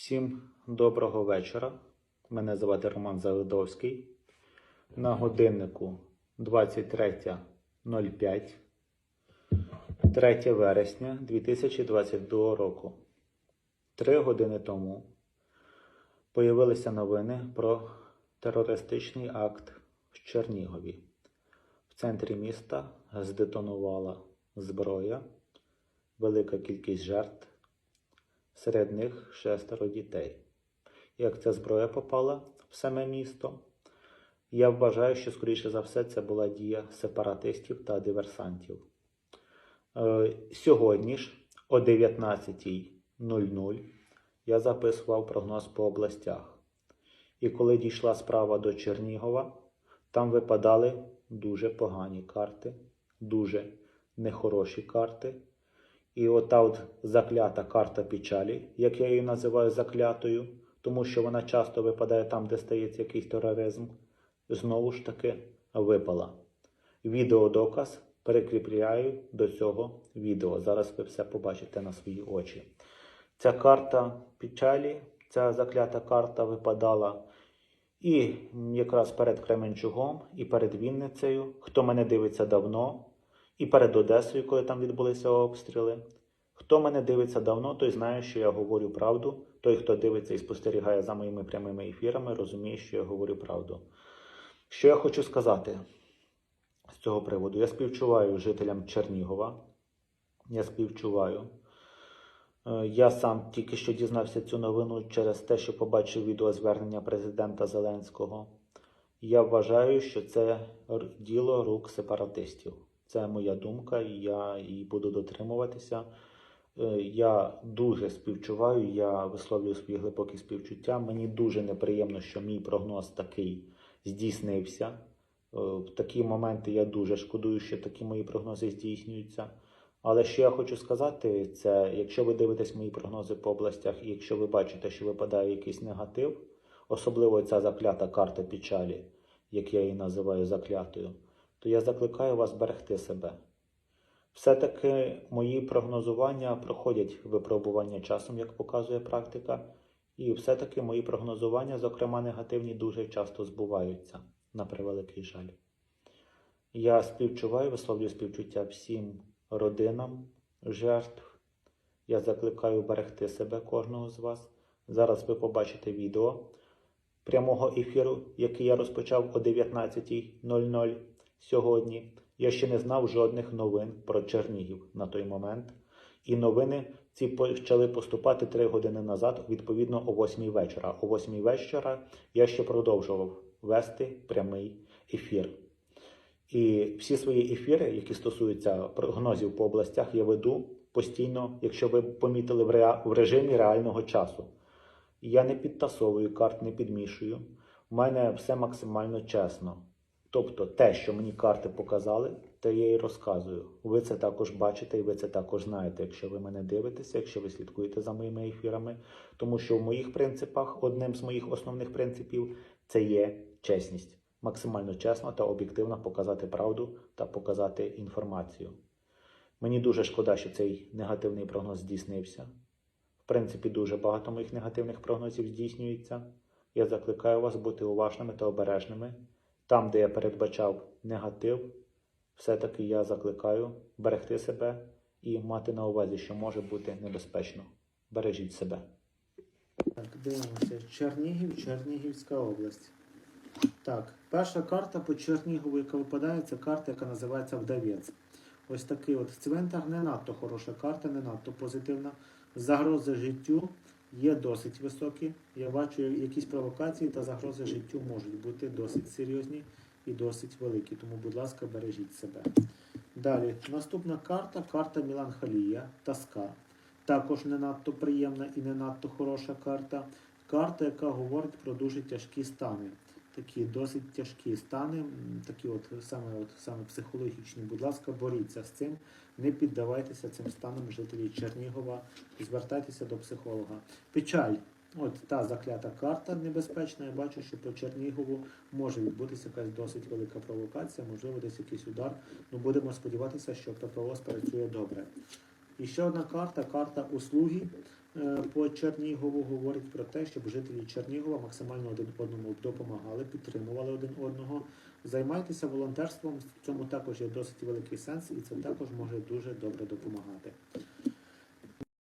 Всім доброго вечора. Мене звати Роман Завидовський. На годиннику 23.05, 3 вересня 2022 року. Три години тому появилися новини про терористичний акт в Чернігові. В центрі міста здетонувала зброя, велика кількість жертв. Серед них шестеро дітей. Як ця зброя попала в саме місто, я вважаю, що, скоріше за все, це була дія сепаратистів та диверсантів. Е, Сьогодні ж, о 19.00, я записував прогноз по областях. І коли дійшла справа до Чернігова, там випадали дуже погані карти, дуже нехороші карти. І ота от заклята карта печалі, як я її називаю заклятою, тому що вона часто випадає там, де стається якийсь тероризм, знову ж таки випала. Відеодоказ перекріпляю до цього відео. Зараз ви все побачите на свої очі. Ця карта печалі, ця заклята карта випадала і якраз перед Кременчугом, і перед Вінницею. Хто мене дивиться давно, і перед Одесою, коли там відбулися обстріли. Хто мене дивиться давно, той знає, що я говорю правду. Той, хто дивиться і спостерігає за моїми прямими ефірами, розуміє, що я говорю правду. Що я хочу сказати з цього приводу? Я співчуваю жителям Чернігова. Я співчуваю. Е, Я сам тільки що дізнався цю новину через те, що побачив відеозвернення президента Зеленського. Я вважаю, що це діло рук сепаратистів. Це моя думка, і я її буду дотримуватися. Е, Я дуже співчуваю, я висловлюю свої глибокі співчуття. Мені дуже неприємно, що мій прогноз такий здійснився. Е, В такі моменти я дуже шкодую, що такі мої прогнози здійснюються. Але що я хочу сказати, це якщо ви дивитесь мої прогнози по областях, і якщо ви бачите, що випадає якийсь негатив, особливо ця заклята карта печалі, як я її називаю заклятою, то я закликаю вас берегти себе. Все-таки мої прогнозування проходять випробування часом, як показує практика, і все-таки мої прогнозування, зокрема негативні, дуже часто збуваються, на превеликий жаль. Я співчуваю, висловлюю співчуття всім родинам жертв. Я закликаю берегти себе кожного з вас. Зараз ви побачите відео прямого ефіру, який я розпочав о 19.00 сьогодні. Я ще не знав жодних новин про Чернігів на той момент. І новини ці почали поступати 3 години назад, відповідно о 8 вечора. О 8 вечора я ще продовжував вести прямий ефір. І всі свої ефіри, які стосуються прогнозів по областях, я веду постійно, якщо ви помітили, в, реа... в режимі реального часу. Я не підтасовую карт, не підмішую. У мене все максимально чесно. Тобто те, що мені карти показали, те я і розказую. Ви це також бачите і ви це також знаєте, якщо ви мене дивитеся, якщо ви слідкуєте за моїми ефірами. Тому що в моїх принципах, одним з моїх основних принципів, це є чесність. Максимально чесно та об'єктивно показати правду та показати інформацію. Мені дуже шкода, що цей негативний прогноз здійснився. В принципі, дуже багато моїх негативних прогнозів здійснюється. Я закликаю вас бути уважними та обережними. Там, де я передбачав негатив, все-таки я закликаю берегти себе і мати на увазі, що може бути небезпечно. Бережіть себе. Так, дивимося. Чернігів, Чернігівська область. Так, перша карта по Чернігову, яка випадає, це карта, яка називається Вдавець. Ось такий от цвинтар, не надто хороша карта, не надто позитивна. Загрози життю є досить високі. Я бачу, якісь провокації та загрози життю можуть бути досить серйозні і досить великі. Тому, будь ласка, бережіть себе. Далі, наступна карта карта Міланхолія, тоска. Також не надто приємна і не надто хороша карта. Карта, яка говорить про дуже тяжкі стани. Такі досить тяжкі стани, такі от саме, от саме психологічні. Будь ласка, боріться з цим, не піддавайтеся цим станам жителі Чернігова, звертайтеся до психолога. Печаль. От та заклята карта небезпечна. Я бачу, що по Чернігову може відбутися якась досить велика провокація, можливо, десь якийсь удар. Ну будемо сподіватися, що ППО спрацює добре. І ще одна карта карта услуги. Е, по Чернігову говорить про те, щоб жителі Чернігова максимально один одному допомагали, підтримували один одного. Займайтеся волонтерством, в цьому також є досить великий сенс, і це також може дуже добре допомагати.